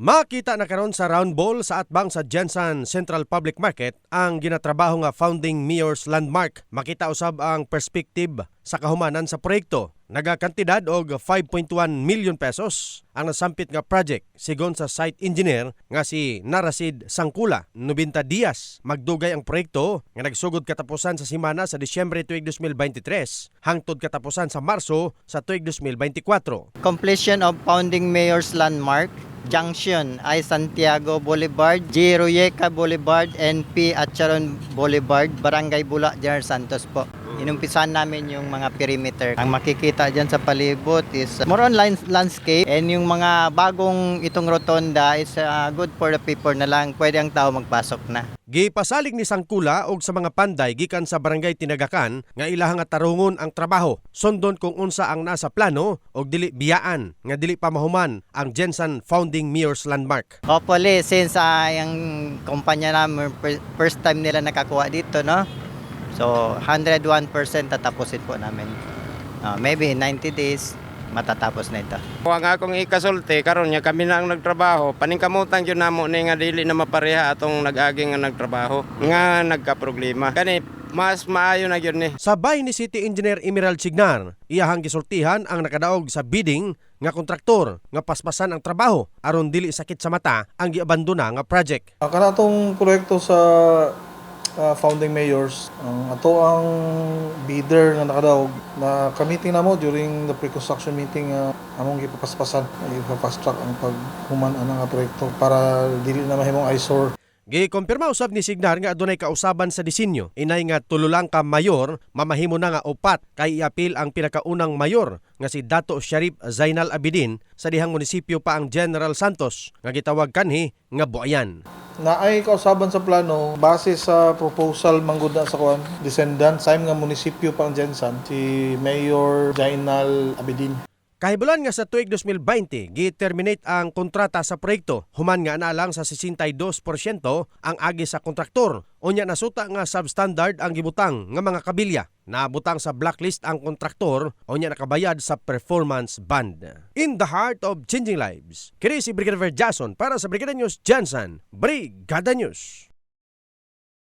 Makita na karon sa round ball sa atbang sa Jensen Central Public Market ang ginatrabaho nga founding mayor's landmark. Makita usab ang perspective sa kahumanan sa proyekto. Nagakantidad og 5.1 million pesos ang nasampit nga project sigon sa site engineer nga si Narasid Sangkula. 90 dias magdugay ang proyekto nga nagsugod katapusan sa simana sa Disyembre tuig 2023 hangtod katapusan sa Marso sa tuig 2024. Completion of founding mayor's landmark junction ay Santiago Boulevard, G. Royeca Boulevard, NP Acharon Boulevard, Barangay Bula, General Santos po. Inumpisahan namin yung mga perimeter. Ang makikita dyan sa palibot is more on landscape and yung mga bagong itong rotonda is uh, good for the people na lang pwede ang tao magpasok na. Gipasalig ni Sangkula og sa mga panday gikan sa barangay Tinagakan nga ilahang tarungon ang trabaho. Sondon kung unsa ang nasa plano og dili biyaan nga dili pa mahuman ang Jensen Founding Mayor's Landmark. Hopefully, since uh, yung kumpanya namin fir- first time nila nakakuha dito, no? So, 101% tatapusin po namin. Uh, maybe in 90 days, matatapos na ito. Ang akong ikasulti karon nya kami na ang nagtrabaho paningkamutan gyud namo ni nga dili na mapareha atong nag-agi nga nagtrabaho nga nagka-problema kani mas maayo na gyud ni Sabay ni City Engineer Emerald Signar, iyahang gisultihan ang nakadaog sa bidding nga kontraktor nga paspasan ang trabaho aron dili sakit sa mata ang giabandona nga project. Ang kanatong proyekto sa ah, founding mayors, ang ato ang bidder nga nakadaog na ka-meeting na mo during the pre-construction meeting nga among gipapaspasan, ipa-fast track ang paghuman ana nga proyekto para dili na mahimong eyesore Gikumpirma usab ni Signar nga adunay kausaban sa disenyo. Inay nga tulo lang ka mayor, mamahimo na nga upat kay iapil ang pinakaunang mayor nga si Dato Sharif Zainal Abidin sa dihang munisipyo pa ang General Santos nga gitawag kanhi nga Buayan. Na ay kausaban sa plano base sa proposal manggod na sa kuan descendant same nga munisipyo pa ang Jensan si Mayor Jainal Abidin Kahibulan nga sa tuig 2020, gi-terminate ang kontrata sa proyekto. Human nga na lang sa 62% ang agi sa kontraktor. Unya nasuta nga substandard ang gibutang nga mga kabilya. Nabutang sa blacklist ang kontraktor, unya nakabayad sa performance band. In the heart of changing lives, kini si Brigadier Jason para sa Brigada News Jansan, Brigada News.